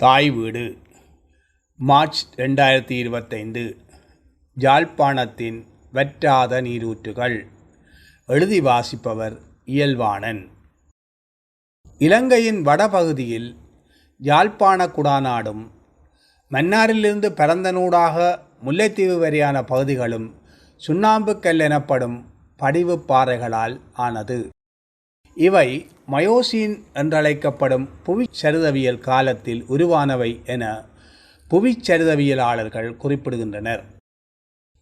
தாய் வீடு மார்ச் ரெண்டாயிரத்தி இருபத்தைந்து யாழ்ப்பாணத்தின் வற்றாத நீரூற்றுகள். எழுதி வாசிப்பவர் இயல்வாணன் இலங்கையின் வடபகுதியில் யாழ்ப்பாண குடாநாடும் மன்னாரிலிருந்து பரந்தனூடாக முல்லைத்தீவு வரையான பகுதிகளும் சுண்ணாம்புக்கல் எனப்படும் படிவுப் பாறைகளால் ஆனது. இவை மயோசீன் என்றழைக்கப்படும் புவிச்சரிதவியல் காலத்தில் உருவானவை என புவிச்சரிதவியலாளர்கள் குறிப்பிடுகின்றனர்.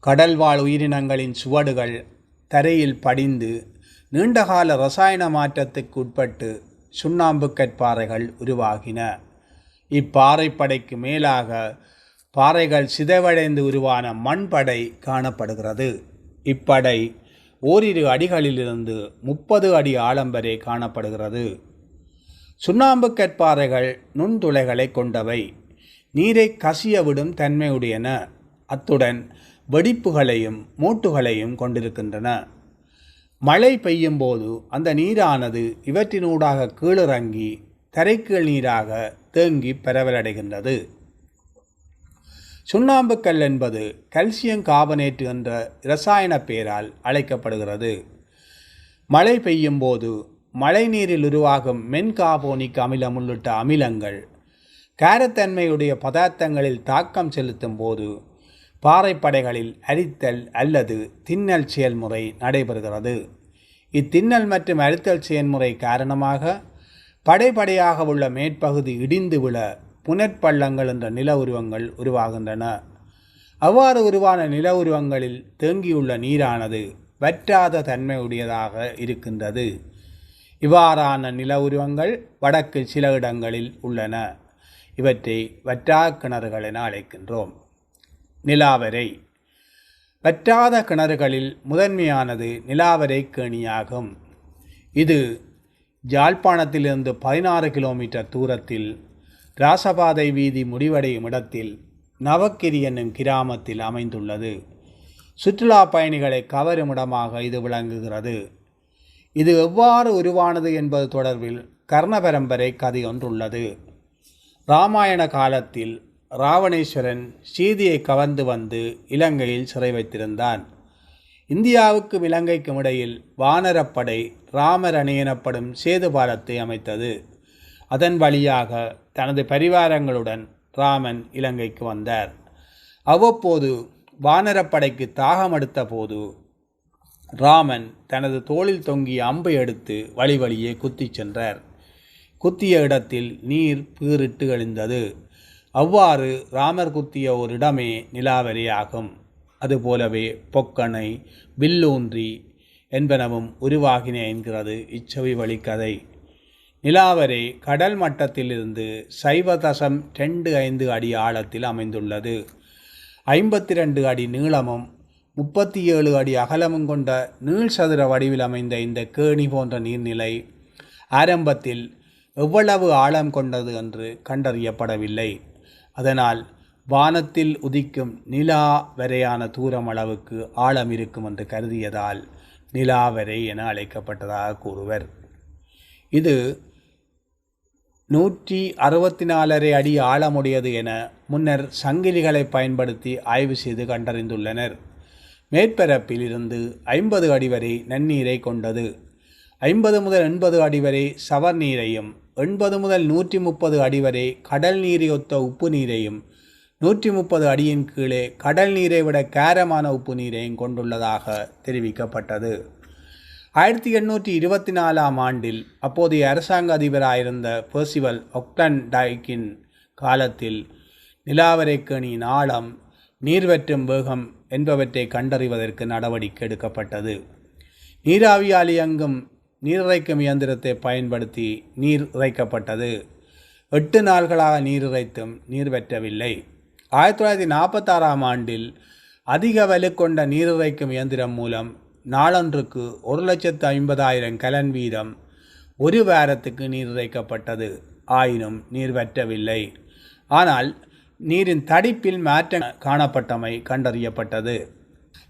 கடல்வாழ் உயிரினங்களின் சுவடுகள் தரையில் படிந்து நீண்டகால ரசாயன மாற்றத்துக்கு உட்பட்டு சுண்ணாம்பு கற்பாறைகள் உருவாகின. இப்பாறைப்படைக்கு மேலாக பாறைகள் சிதைவடைந்து உருவான மண்படை காணப்படுகிறது. இப்படை ஓரிரு அடிகளிலிருந்து முப்பது அடி ஆழம் வரை காணப்படுகிறது. சுண்ணாம்பு கற்பாறைகள் நுண்துளைகளை கொண்டவை. நீரை கசிய விடும் தன்மையுடையன. அத்துடன் வெடிப்புகளையும் மூட்டுகளையும் கொண்டிருக்கின்றன. மழை பெய்யும் போது அந்த நீரானது இவற்றினூடாக கீழிறங்கி தரைக்கீழ் நீராக தேங்கி பரவலடைகின்றது. சுண்ணாம்புக்கல் என்பது கல்சியம் கார்பனேட்டு என்ற இரசாயன பெயரால் அழைக்கப்படுகிறது. மழை பெய்யும் போது மழைநீரில் உருவாகும் மென்கார்போனிக் அமிலம் உள்ளிட்ட அமிலங்கள் காரத்தன்மையுடைய பதார்த்தங்களில் தாக்கம் செலுத்தும் போது பாறைப்படைகளில் அரித்தல் அல்லது தின்னல் செயல்முறை நடைபெறுகிறது. இத்தின்னல் மற்றும் அரித்தல் செயல்முறை காரணமாக படைப்படையாக உள்ள மேற்பகுதி இடிந்து விழ புனற்பள்ளங்கள் என்ற நில உருவங்கள் உருவாகின்றன. அவ்வாறு உருவான நில உருவங்களில் தேங்கியுள்ள நீரானது வற்றாத தன்மையுடையதாக இருக்கின்றது. இவ்வாறான நில உருவங்கள் வடக்கு சில இடங்களில் உள்ளன. இவற்றை வற்றா கிணறுகள் என அழைக்கின்றோம். நிலாவரை. வற்றாத கிணறுகளில் முதன்மையானது நிலாவரை கேணியாகும். இது ஜாழ்ப்பாணத்திலிருந்து பதினாறு கிலோமீட்டர் தூரத்தில் ராசபாதை வீதி முடிவடையும் இடத்தில் நவக்கிரி என்னும் கிராமத்தில் அமைந்துள்ளது. சுற்றுலா பயணிகளை கவரும் இடமாக இது விளங்குகிறது. இது எவ்வாறு உருவானது என்பது தொடர்பில் கர்ணபரம்பரை கதை ஒன்றுள்ளது. இராமாயண காலத்தில் ராவணேஸ்வரன் சீதியை கவர்ந்து வந்து இலங்கையில் சிறை வைத்திருந்தான். இந்தியாவுக்கும் இலங்கைக்கும் இடையில் வானரப்படை ராமரணி எனப்படும் சேது பாலத்தை அமைத்தது. அதன் வழியாக தனது பரிவாரங்களுடன் ராமன் இலங்கைக்கு வந்தார். அவ்வப்போது வானரப்படைக்கு தாகம் எடுத்த போது ராமன் தனது தோளில் தொங்கிய அம்பை எடுத்து வழி வழியே குத்திச் சென்றார். குத்திய இடத்தில் நீர் பீறிட்டு எழுந்தது. அவ்வாறு ராமர் குத்திய ஒரு இடமே நிலாவரியாகும் அதுபோலவே பொக்கணை வில்லூன்றி என்பனவும் உருவாகின என்கிறது இச்சவி வழிக்கதை. நிலாவரை கடல் மட்டத்திலிருந்து சைவ தசம் ரெண்டு ஐந்து அடி ஆழத்தில் அமைந்துள்ளது. ஐம்பத்தி ரெண்டு அடி நீளமும் முப்பத்தி ஏழு அடி அகலமும் கொண்ட நீள் சதுர வடிவில் அமைந்த இந்த கேணி போன்ற நீர்நிலை ஆரம்பத்தில் எவ்வளவு ஆழம் கொண்டது என்று கண்டறியப்படவில்லை. அதனால் வானத்தில் உதிக்கும் நிலா வரையான தூரம் அளவுக்கு ஆழம் இருக்கும் என்று கருதியதால் நிலாவரை என அழைக்கப்பட்டதாக கூறுவர். இது நூற்றி அறுபத்தி நாலரை அடி ஆழமுடையது என முன்னர் சங்கிலிகளை பயன்படுத்தி ஆய்வு செய்து கண்டறிந்துள்ளனர். மேற்பரப்பில் இருந்து ஐம்பது அடி வரை நன்னீரை கொண்டது. ஐம்பது முதல் எண்பது அடி வரை சவர் நீரையும் எண்பது முதல் நூற்றி முப்பது அடி வரை கடல் நீரையொத்த ஒத்த உப்பு நீரையும் நூற்றி முப்பது அடியின் கீழே கடல் நீரை விட கேரமான உப்பு நீரையும் கொண்டுள்ளதாக தெரிவிக்கப்பட்டது. ஆயிரத்தி எண்ணூற்றி இருபத்தி நாலாம் ஆண்டில் அப்போதைய அரசாங்க அதிபராயிருந்த பெர்சிவல் ஒக்டன் டைக்கின் காலத்தில் நிலாவரைக்கணியின் ஆழம் நீர்வற்றும் வேகம் என்பவற்றை கண்டறிவதற்கு நடவடிக்கை எடுக்கப்பட்டது. நீராவியால் இயங்கும் நீரிறைக்கும் இயந்திரத்தை பயன்படுத்தி நீர் இறைக்கப்பட்டது. எட்டு நாள்களாக நீர் இறைத்தும் நீர் வெற்றவில்லை. ஆயிரத்தி தொள்ளாயிரத்தி நாற்பத்தாறாம் ஆண்டில் அதிக வலு கொண்ட நீர் இறைக்கும் இயந்திரம் மூலம் நாளொன்றுக்கு ஒரு லட்சத்து ஐம்பதாயிரம் கலன் வீதம் ஒரு வாரத்துக்கு நீர் இறைக்கப்பட்டது. ஆயினும் நீர் வற்றவில்லை. ஆனால் நீரின் தடிப்பில் மாற்றம் காணப்பட்டமை கண்டறியப்பட்டது.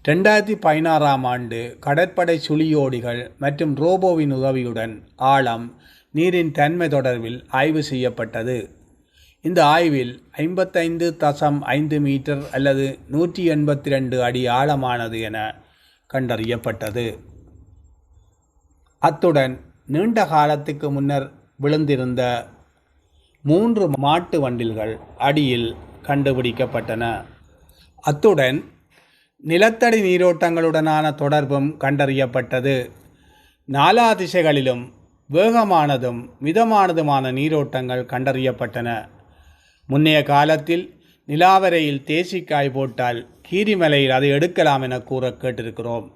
ரெண்டாயிரத்தி பதினாறாம் ஆண்டு கடற்படை சுழியோடிகள் மற்றும் ரோபோவின் உதவியுடன் ஆழம் நீரின் தன்மை தொடர்பில் ஆய்வு செய்யப்பட்டது. இந்த ஆய்வில் ஐம்பத்தைந்து தசம் ஐந்து மீட்டர் அல்லது நூற்றி எண்பத்தி ரெண்டு அடி ஆழமானது என கண்டறியப்பட்டது. அத்துடன் நீண்ட காலத்துக்கு முன்னர் விழுந்திருந்த மூன்று மாட்டு வண்டில்கள் அடியில் கண்டுபிடிக்கப்பட்டன. அத்துடன் நிலத்தடி நீரோட்டங்களுடனான தொடர்பும் கண்டறியப்பட்டது. நாலா திசைகளிலும் வேகமானதும் மிதமானதுமான நீரோட்டங்கள் கண்டறியப்பட்டன. முன்னைய காலத்தில் நிலாவரையில் தேசிக்காய் போட்டால் கீரிமலையில் அதை எடுக்கலாம் என கூற கேட்டிருக்கிறோம்.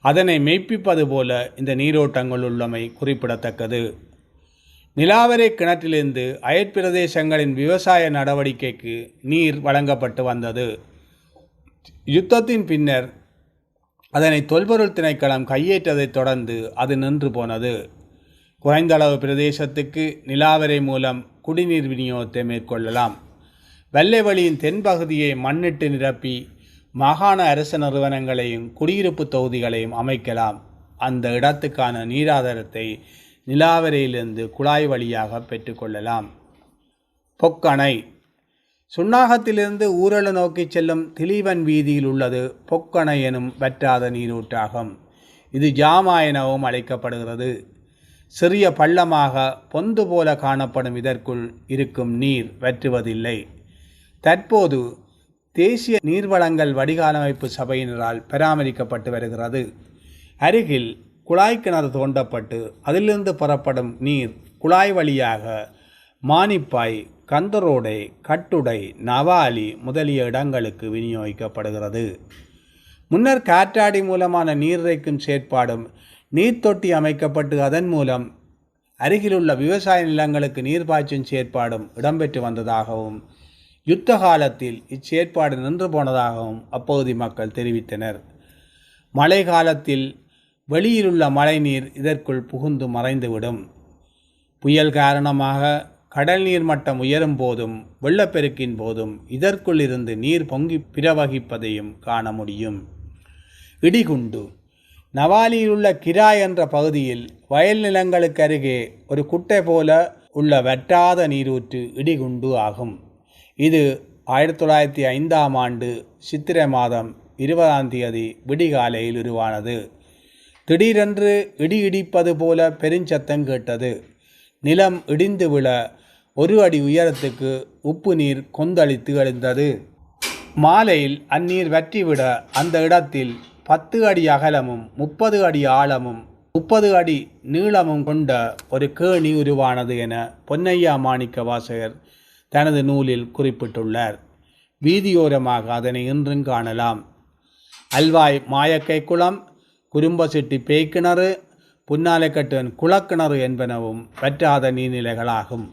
அதனை மெய்ப்பிப்பது போல இந்த நீரோட்டங்கள் உள்ளமை குறிப்பிடத்தக்கது. நிலாவரை கிணற்றிலிருந்து அயற்பிரதேசங்களின் விவசாய நடவடிக்கைக்கு நீர் வழங்கப்பட்டு வந்தது. யுத்தத்தின் பின்னர் அதனை தொல்பொருள் திணைக்களம் கையேற்றதைத் தொடர்ந்து அது நின்று போனது. குறைந்தளவு பிரதேசத்துக்கு நிலாவரை மூலம் குடிநீர் விநியோகத்தை மேற்கொள்ளலாம். வெள்ளைவழியின் தென்பகுதியை மண்ணிட்டு நிரப்பி மாகாண அரசு நிறுவனங்களையும் குடியிருப்பு தொகுதிகளையும் அமைக்கலாம். அந்த இடத்துக்கான நீராதாரத்தை நிலாவரையிலிருந்து குழாய் வழியாக பெற்றுக்கொள்ளலாம் பொக்கணை. சுண்ணாகத்திலிருந்து ஊரலு நோக்கி செல்லும் திலீவன் வீதியில் உள்ளது பொக்கணை எனும் வற்றாத நீரூற்றாகும். இது ஜாமா எனவும் அழைக்கப்படுகிறது. சிறிய பள்ளமாக பொந்து போல காணப்படும் இதற்குள் இருக்கும் நீர் வற்றுவதில்லை. தற்போது தேசிய நீர்வளங்கள் வடிகாலமைப்பு சபையினரால் பராமரிக்கப்பட்டு வருகிறது. அருகில் குழாய் கிணறு தோண்டப்பட்டு அதிலிருந்து புறப்படும் நீர் குழாய் வழியாக மானிப்பாய் கந்தரோடை கட்டுடை நவாலி முதலிய இடங்களுக்கு விநியோகிக்கப்படுகிறது. முன்னர் காற்றாடி மூலமான நீர் இறைக்கும் செயற்பாடும் நீர்த்தொட்டி அமைக்கப்பட்டு அதன் மூலம் அருகிலுள்ள விவசாய நிலங்களுக்கு நீர் பாய்ச்சும் செயற்பாடும் இடம்பெற்று வந்ததாகவும் யுத்த காலத்தில் இச்செயற்பாடு நின்று போனதாகவும் அப்பகுதி மக்கள் தெரிவித்தனர். மழை காலத்தில் வெளியிலுள்ள மழைநீர் இதற்குள் புகுந்து மறைந்துவிடும். புயல் காரணமாக கடல் நீர் மட்டம் உயரும் போதும் வெள்ளப்பெருக்கின் போதும் இதற்குள் இருந்து நீர் பொங்கி பிரவகிப்பதையும் காண முடியும். இடிகுண்டு. நவாலியில் உள்ள கிராய் என்ற பகுதியில் வயல் நிலங்களுக்கு அருகே ஒரு குட்டை போல உள்ள வற்றாத நீரூற்று இடிகுண்டு ஆகும். இது ஆயிரத்தி தொள்ளாயிரத்தி ஐந்தாம் ஆண்டு சித்திரை மாதம் இருபதாம் தேதி விடிகாலையில் உருவானது. திடீரென்று இடி இடிப்பது போல பெருஞ்சத்தம் கேட்டது. நிலம் இடிந்து விழ ஒரு அடி உயரத்துக்கு உப்பு நீர் கொந்தளித்து எழுந்தது. மாலையில் அந்நீர் வற்றிவிட அந்த இடத்தில் பத்து அடி அகலமும் முப்பது அடி ஆழமும் முப்பது அடி நீளமும் கொண்ட ஒரு கேணி உருவானது என பொன்னையா மாணிக்க வாசகர் தனது நூலில் குறிப்பிட்டுள்ளார். வீதியோரமாக அதனை இன்றும் காணலாம். அல்வாய் மாயக்கை குளம் குறும்பசிட்டி பேய்க்கிணறு புன்னாலைக்கட்டுவன் குளக்கிணறு என்பனவும் வற்றாத நீர்நிலைகளாகும்.